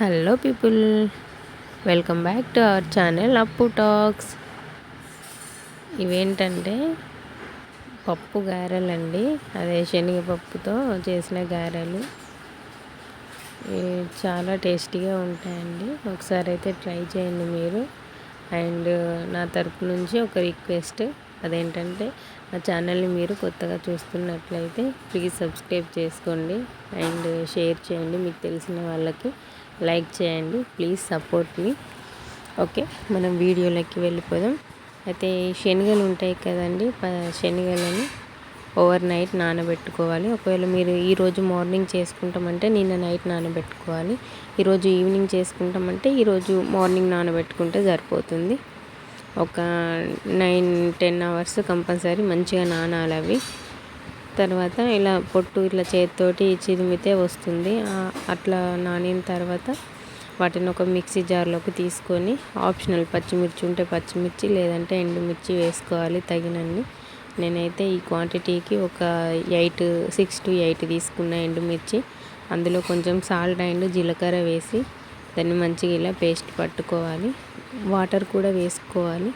Hello people welcome back to our channel Appu talks. ఇవేంటంటే పప్పు గారెలండి అదే శనగపప్పుతో చేసిన గారెలు. చాలా టేస్టీగా ఉంటాయండి. ఒకసారి అయితే ట్రై చేయండి మీరు. అండ్ నా తరపు నుంచి ఒక రిక్వెస్ట్ అదేంటంటే నా ఛానల్ని మీరు కొత్తగా చూస్తున్నట్లయితే ప్లీజ్ సబ్స్క్రైబ్ చేసుకోండి అండ్ షేర్ చేయండి. మీకు తెలిసిన వాళ్ళకి లైక్ చేయండి. Please support me. ఓకే మనం వీడియోలోకి వెళ్ళిపోదాం. అయితే శనగలు ఉంటాయి కదండి శనగలని ఓవర్ నైట్ నానబెట్టుకోవాలి. ఒకవేళ మీరు ఈరోజు మార్నింగ్ చేసుకుంటామంటే నిన్న నైట్ నానబెట్టుకోవాలి. ఈరోజు ఈవినింగ్ చేసుకుంటామంటే ఈరోజు మార్నింగ్ నానబెట్టుకుంటే సరిపోతుంది. ఒక నైన్ టెన్ అవర్స్ కంపల్సరీ మంచిగా నానాలి అవి. తర్వాత ఇలా పొట్టు ఇట్లా చేతితోటి చిదిమితే వస్తుంది. అట్లా నానిన తర్వాత వాటిని ఒక మిక్సీ జార్లోకి తీసుకొని ఆప్షనల్ పచ్చిమిర్చి ఉంటే పచ్చిమిర్చి లేదంటే ఎండుమిర్చి వేసుకోవాలి తగినన్ని. నేనైతే ఈ క్వాంటిటీకి ఒక ఎయిట్ సిక్స్ టు ఎయిట్ తీసుకున్న ఎండుమిర్చి. అందులో కొంచెం సాల్ట్ అండ్ జీలకర్ర వేసి దాన్ని మంచిగా ఇలా పేస్ట్ పట్టుకోవాలి. వాటర్ కూడా వేసుకోవాలి.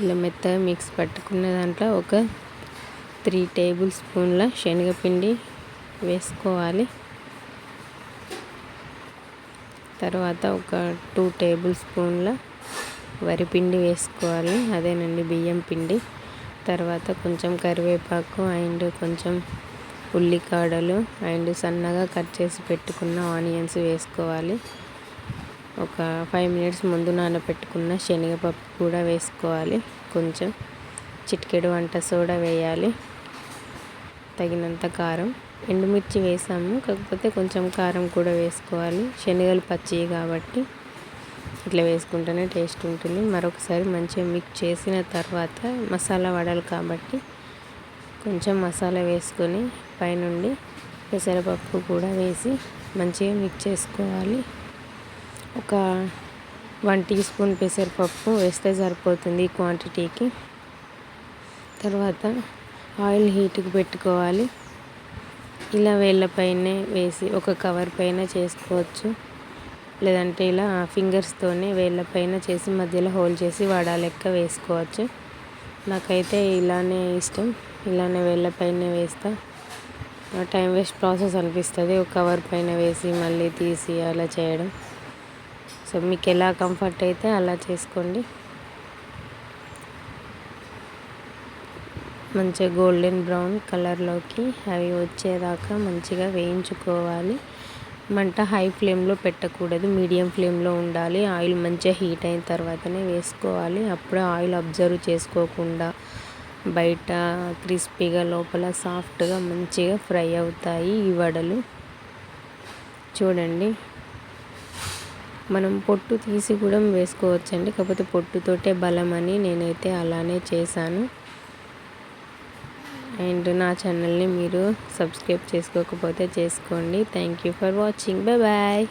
ఇలా మెత్తగా మిక్స్ పట్టుకున్న దాంట్లో ఒక త్రీ టేబుల్ స్పూన్ల శనగపిండి వేసుకోవాలి. తర్వాత ఒక టూ టేబుల్ స్పూన్ల వరిపిండి వేసుకోవాలి. అదేనండి బియ్యం పిండి. తర్వాత కొంచెం కరివేపాకు అండ్ కొంచెం ఉల్లికాడలు అండ్ సన్నగా కట్ చేసి పెట్టుకున్న ఆనియన్స్ వేసుకోవాలి. ఒక ఫైవ్ మినిట్స్ ముందు నానబెట్టుకున్న శనగపప్పు కూడా వేసుకోవాలి. కొంచెం చిటికెడు వంట సోడా వేయాలి. తగినంత కారం ఎండుమిర్చి వేసాము. కాకపోతే కొంచెం కారం కూడా వేసుకోవాలి. శనగలు పచ్చివి కాబట్టి ఇట్లా వేసుకుంటేనే టేస్ట్ ఉంటుంది. మరొకసారి మంచిగా మిక్స్ చేసిన తర్వాత మసాలా వడలు కాబట్టి కొంచెం మసాలా వేసుకొని పైనుండి పెసరపప్పు కూడా వేసి మంచిగా మిక్స్ చేసుకోవాలి. ఒక వన్ టీ స్పూన్ పెసరపప్పు వేస్తే సరిపోతుంది ఈ క్వాంటిటీకి తర్వాత ఆయిల్ హీట్కి పెట్టుకోవాలి. ఇలా వేళ్ళపైనే వేసి ఒక కవర్ పైన చేసుకోవచ్చు. లేదంటే ఇలా ఫింగర్స్తోనే వేళ్ళపైన చేసి మధ్యలో హోల్ చేసి వడ లెక్క వేసుకోవచ్చు. నాకైతే ఇలానే ఇష్టం. ఇలానే వేళ్ళపైన వేస్తా. టైం వేస్ట్ ప్రాసెస్ అనిపిస్తుంది. ఒక కవర్ పైన వేసి మళ్ళీ తీసి అలా చేయడం. సో మీకు ఎలా కంఫర్ట్ అయితే అలా చేసుకోండి. మంచిగా గోల్డెన్ బ్రౌన్ కలర్లోకి అవి వచ్చేదాకా మంచిగా వేయించుకోవాలి. మంట హై ఫ్లేమ్లో పెట్టకూడదు. మీడియం ఫ్లేమ్లో ఉండాలి. ఆయిల్ మంచిగా హీట్ అయిన తర్వాతనే వేసుకోవాలి. అప్పుడే ఆయిల్ అబ్జర్వ్ చేసుకోకుండా బయట క్రిస్పీగా లోపల సాఫ్ట్గా మంచిగా ఫ్రై అవుతాయి ఈ వడలు. చూడండి. మనం పొట్టు తీసి కూడా వేసుకోవచ్చండి. కాకపోతే పొట్టుతోటే బలం అని నేనైతే అలానే చేశాను. అండ్ నా ఛానల్ని మీరు సబ్స్క్రైబ్ చేసుకోకపోతే చేసుకోండి. Thank you for watching. Bye bye.